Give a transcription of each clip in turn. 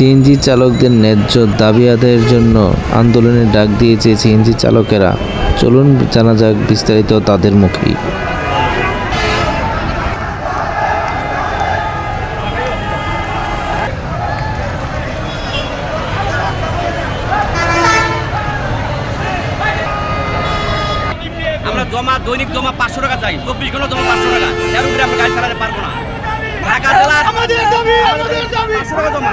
CNG চালকদের ন্যায্য দাবি আদায়ের জন্য আন্দোলনের ডাক দিয়েছে সিএনজি চালকেরা। চলুন জানা যাক বিস্তারিত তাদের মুখেই আমরা জমা দৈনিক জমা পাঁচশো টাকা চাই। চব্বিশ ঘণ্টা জমা পাঁচশো টাকা। এর উপরে আমরা গাড়ি চালাতে পারব না। ঢাকা জেলার আমাদের দাবি আমাদের দাবি। পাঁচশো টাকা জমা।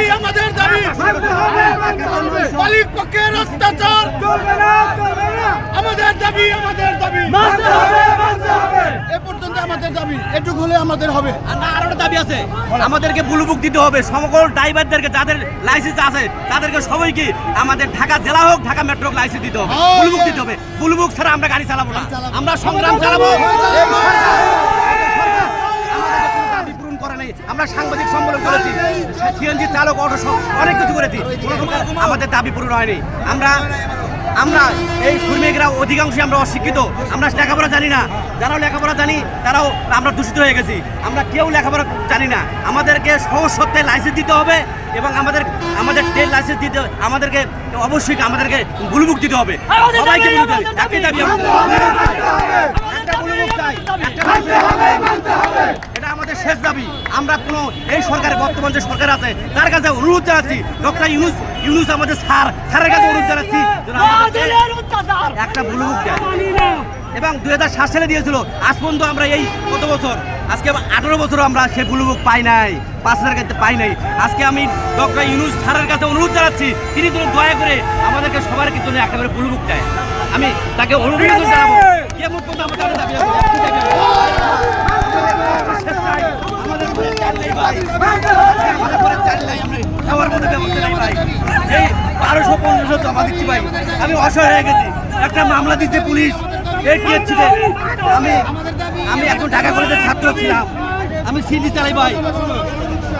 দাবি আমাদের দাবি। মালিক পক্ষের অত্যাচার। আমাদের দাবি আমাদের দাবি। এ পর্যন্ত আমাদের দাবি এটুকু হলে আমাদের হবে। আর না আরও দাবি আছে। আমাদেরকে ব্লু বুক দিতে হবে। সকল ড্রাইভারদেরকে যাদের লাইসেন্স আছে তাদেরকে সবাইকে আমাদের ঢাকা জেলা হোক ঢাকা মেট্রো লাইসেন্স দিতে হবে। ব্লু বুক দিতে হবে। ব্লু বুক ছাড়া আমরা গাড়ি চালাবো না। আমরা সংগ্রাম চালাবো দাবি পূরণ করে নাই আমরা সাংবাদিক সম্মেলন করেছি। সিএনজি চালক অটো অনেক কিছু করেছি। আমাদের দাবি পূরণ হয়নি। আমরা আমরা এই শ্রমিকরা অধিকাংশই আমরা অশিক্ষিত। আমরা লেখাপড়া জানি না। যারাও লেখাপড়া জানি, তারাও আমরা দূষিত হয়ে গেছি। আমরা কেউ লেখাপড়া জানি না। আমাদেরকে সহজ সত্ত্বে লাইসেন্স দিতে হবে এবং আমাদের আমাদের ট্রেন লাইসেন্স দিতে, আমাদেরকে অবশ্যই আমাদেরকে বুলবুক দিতে হবে। সবাইকে দাবি আমাদের। একটা বুলবুক চাই, একটা license চাই। এটা আমাদের শেষ দাবি। আমরা কোনো এই সরকারের বর্তমান যে সরকার আছে তার কাছে অনুরোধ জানাচ্ছি। ডক্টর ইউনুস ইউনুস আমাদের স্যার স্যারের কাছে অনুরোধ জানাচ্ছি একটা দেয় এবং দুই হাজার সাত সালে দিয়েছিল আজ পর্যন্ত আমরা এই কত বছর আজকে আঠারো বছর আমরা সে বুলবুক পাই নাই পাঁচ হাজার কাছে পাই নাই। আজকে আমি ডক্টর ইউনুস স্যারের কাছে অনুরোধ জানাচ্ছি তিনি যেন দয়া করে আমাদেরকে সবার জন্য একটা করে বুলবুক দেয় আমি তাকে অনুরোধ জানাব। কে মুখ পর্যন্ত আমাদের দাবি আছে একটি দাবি আছে। আমাদের উপরে চাল নেই ভাই। আমাদের উপরে চাল নাই, আমরা খাওয়ার মতো ব্যবস্থা নাই ভাই। এই বারোশো পনেরোশো জমা দিচ্ছি ভাই। আমি অসহায় হয়ে গেছি। একটা মামলা দিচ্ছে পুলিশ এই আমি আমি এখন ঢাকা কলেজের ছাত্র ছিলাম। আমি সিডি চালাই ভাই।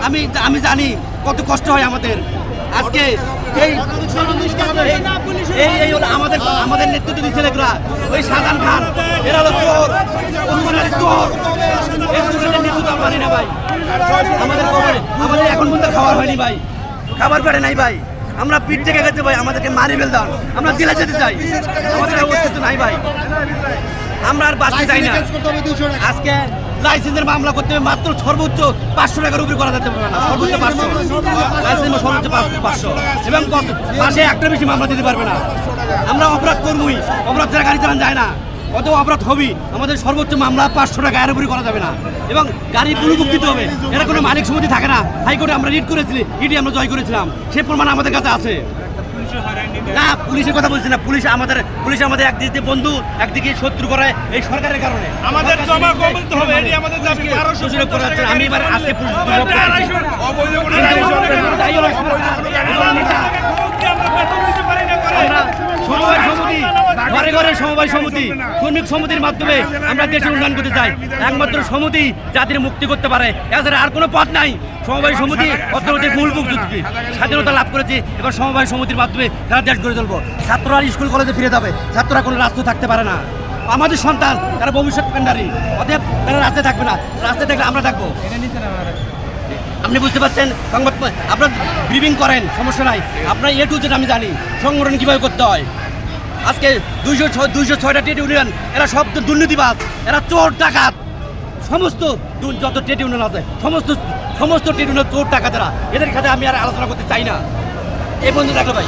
আমি আমি জানি কত কষ্ট হয় আমাদের। আজকে এই এই হলো আমাদের আমাদের নেতৃত্ব দিচ্ছে ওই শাহজাহান খান। এরা হলো চোর চোর আমরা মানি না ভাই। আমাদের খবরে আমাদের এখন পর্যন্ত খাবার হয়নি ভাই। খাবার পেটে নাই ভাই। আমরা পিঠ থেকে গেছে ভাই, আমাদেরকে মারি ফেল দাও আমরা জেলে যেতে চাই। আমাদের অস্তিত্ব নাই ভাই। আমরা আর বাঁচতে চাই না। আজকে লাইসেন্সের মামলা করতে হবে মাত্র সর্বোচ্চ পাঁচশো টাকার উপরে করা যেতে পারবে না। সর্বোচ্চ পাঁচশো। লাইসেন্স সর্বোচ্চ পাঁচ- পাঁচশো। এবং মাসে একটা বেশি মামলা দিতে পারবে না। আমরা অপরাধ করবই। অপরাধ ছাড়া গাড়ি চালান যায় না। কত অপরাধ হবি? আমাদের সর্বোচ্চ মামলা পাঁচশো টাকা এর উপরে করা যাবে না। এবং গাড়ি দিতে হবে। এর কোনো মালিক সমিতি থাকে না। হাইকোর্টে আমরা রিট করেছিলি ইডি আমরা জয় করেছিলাম। সে প্রমাণ আমাদের কাছে আছে। না পুলিশের কথা বলছি না। পুলিশ আমাদের পুলিশ আমাদের একদিকে বন্ধু একদিকে শত্রু করে এই সরকারের কারণে। আমাদের জমা কমাতে হবে এটি আমাদের দাবি। বারোশো দোষারোপ করা আমি এবার আজকে পুলিশ দোষারোপ আড়াইশো করেছি। অবৈধ কোনো কিন্তু আড়াইশো টাকা। যাই হোক, আমরা বেতন দিতে পারি না করে। আমরা সমবায় সমিতি ঘরে ঘরে সমবায় সমিতি, শ্রমিক সমিতির মাধ্যমে আমরা দেশের উন্নয়ন করতে চাই। একমাত্র সমিতি জাতির মুক্তি করতে পারে। এছাড়া আর কোনো পথ নাই। সমবায় সমিতি অর্থনৈতিক মূল মুখ যুক্তি স্বাধীনতা লাভ করেছি। এবার সমবায় সমিতির মাধ্যমে তারা দেশ গড়ে তুলবো। ছাত্ররা স্কুল, কলেজে ফিরে যাবে। ছাত্ররা কোনো রাস্তায় থাকতে পারে না। আমাদের সন্তান, তারা ভবিষ্যৎ কান্ডারি অতএব তারা রাস্তায় থাকবে না। রাস্তায় থাকলে আমরা থাকব। আপনি বুঝতে পারছেন? সংবাদ আপনার ব্রিফিং করেন, সমস্যা নাই। আপনার এ টু জেড আমি জানি। সংগঠন কীভাবে করতে হয়? আজকে দুইশো দুইশো ছয়টা ট্রেড ইউনিয়ন, এরা সব তো দুর্নীতিবাজ, এরা চোর ডাকাত। সমস্ত যত ট্রেড ইউনিয়ন আছে, সমস্ত সমস্ত ট্রেড ইউনিয়ন চোর টাকা তারা এদের খাতে আমি আর আলোচনা করতে চাই না। এ বন্ধু দেখো ভাই।